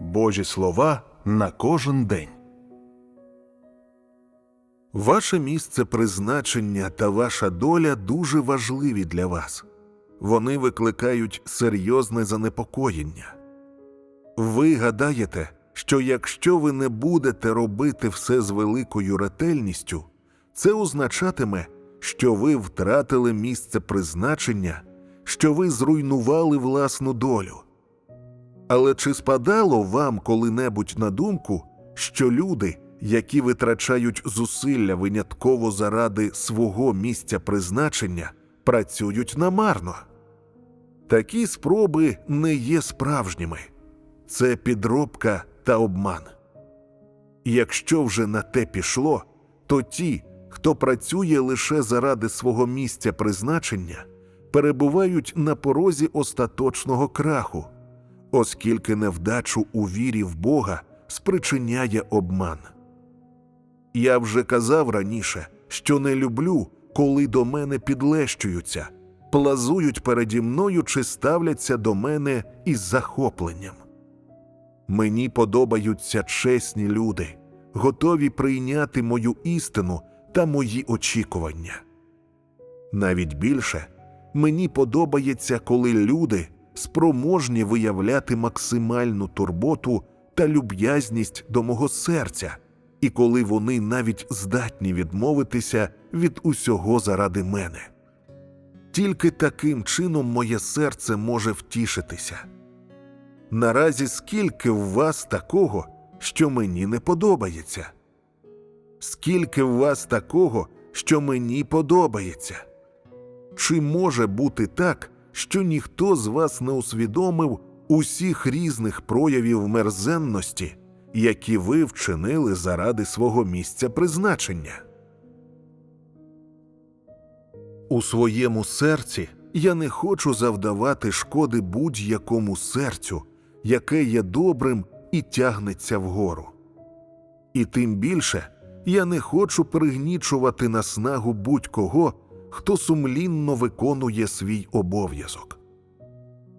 Божі слова на кожен день. Ваше місце призначення та ваша доля дуже важливі для вас. Вони викликають серйозне занепокоєння. Ви гадаєте, що якщо ви не будете робити все з великою ретельністю, це означатиме, що ви втратили місце призначення, що ви зруйнували власну долю. Але чи спадало вам коли-небудь на думку, що люди, які витрачають зусилля винятково заради свого місця призначення, працюють намарно? Такі спроби не є справжніми, це підробка та обман. Якщо вже на те пішло, то ті, хто працює лише заради свого місця призначення, перебувають на порозі остаточного краху, оскільки невдачу у вірі в Бога спричиняє обман. Я вже казав раніше, що не люблю, коли до мене підлещуються, плазують переді мною чи ставляться до мене із захопленням. Мені подобаються чесні люди, готові прийняти мою істину та мої очікування. Навіть більше мені подобається, коли люди спроможні виявляти максимальну турботу та люб'язність до мого серця, і коли вони навіть здатні відмовитися від усього заради мене. Тільки таким чином моє серце може втішитися. Наразі скільки в вас такого, що мені не подобається? Скільки в вас такого, що мені подобається? Чи може бути так, що ніхто з вас не усвідомив усіх різних проявів мерзенності, які ви вчинили заради свого місця призначення? У своєму серці я не хочу завдавати шкоди будь-якому серцю, яке є добрим і тягнеться вгору. І тим більше я не хочу пригнічувати наснагу будь-кого, хто сумлінно виконує свій обов'язок.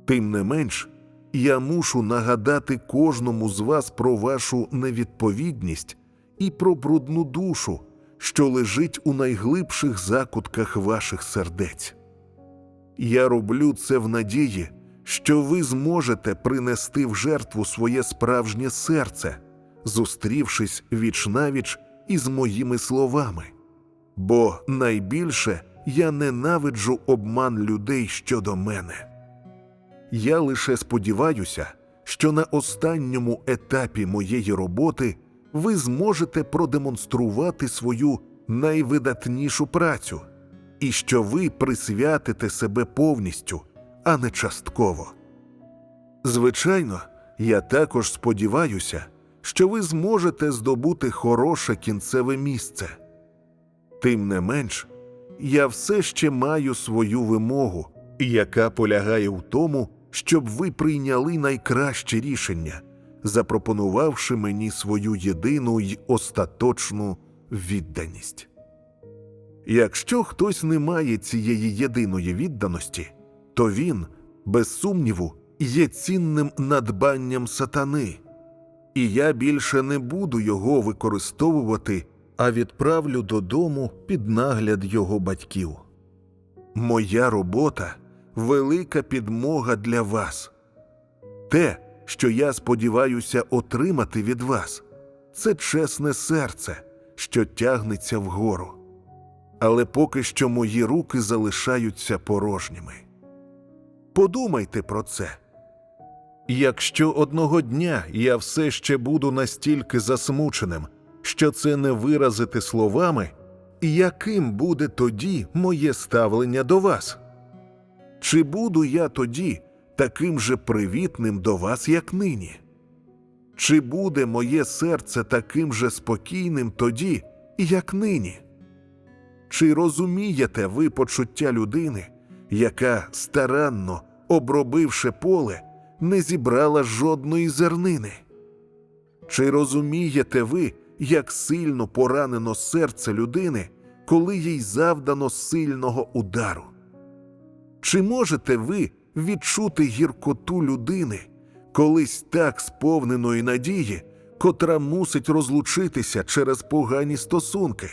Тим не менш, я мушу нагадати кожному з вас про вашу невідповідність і про брудну душу, що лежить у найглибших закутках ваших сердець. Я роблю це в надії, що ви зможете принести в жертву своє справжнє серце, зустрівшись віч навіч із моїми словами. Бо найбільше я ненавиджу обман людей щодо мене. Я лише сподіваюся, що на останньому етапі моєї роботи ви зможете продемонструвати свою найвидатнішу працю, і що ви присвятите себе повністю, а не частково. Звичайно, я також сподіваюся, що ви зможете здобути хороше кінцеве місце. Тим не менш, я все ще маю свою вимогу, яка полягає в тому, щоб ви прийняли найкраще рішення, запропонувавши мені свою єдину й остаточну відданість. Якщо хтось не має цієї єдиної відданості, то він, без сумніву, є цінним надбанням сатани, і я більше не буду його використовувати, а відправлю додому під нагляд його батьків. Моя робота велика підмога для вас. Те, що я сподіваюся отримати від вас, це чесне серце, що тягнеться вгору. Але поки що мої руки залишаються порожніми. Подумайте про це. Якщо одного дня я все ще буду настільки засмученим, що це не виразити словами, яким буде тоді моє ставлення до вас? Чи буду я тоді таким же привітним до вас, як нині? Чи буде моє серце таким же спокійним тоді, як нині? Чи розумієте ви почуття людини, яка старанно, обробивши поле, не зібрала жодної зернини? Чи розумієте ви, як сильно поранено серце людини, коли їй завдано сильного удару? Чи можете ви відчути гіркоту людини, колись так сповненої надії, котра мусить розлучитися через погані стосунки?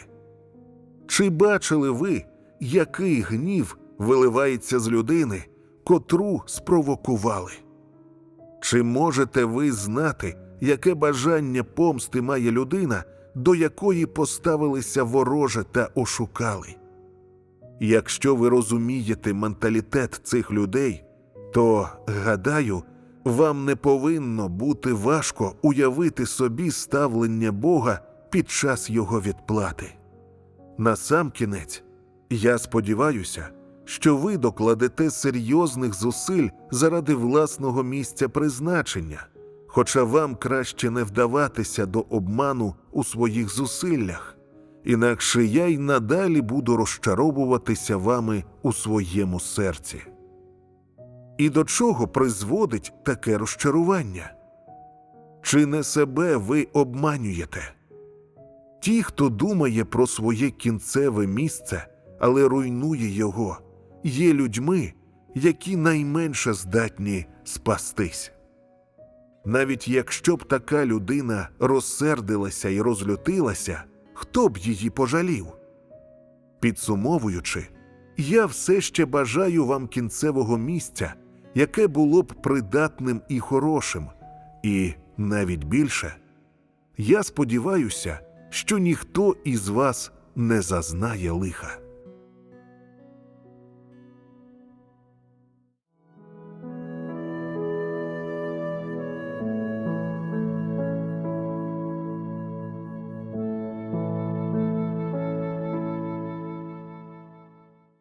Чи бачили ви, який гнів виливається з людини, котру спровокували? Чи можете ви знати, яке бажання помсти має людина, до якої поставилися вороже та ошукали? Якщо ви розумієте менталітет цих людей, то, гадаю, вам не повинно бути важко уявити собі ставлення Бога під час його відплати. Насамкінець, я сподіваюся, що ви докладете серйозних зусиль заради власного місця призначення, хоча вам краще не вдаватися до обману у своїх зусиллях, інакше я й надалі буду розчаровуватися вами у своєму серці. І до чого призводить таке розчарування? Чи не себе ви обманюєте? Ті, хто думає про своє кінцеве місце, але руйнує його, є людьми, які найменше здатні спастись. Навіть якщо б така людина розсердилася і розлютилася, хто б її пожалів? Підсумовуючи, я все ще бажаю вам кінцевого місця, яке було б придатним і хорошим, і навіть більше. Я сподіваюся, що ніхто із вас не зазнає лиха.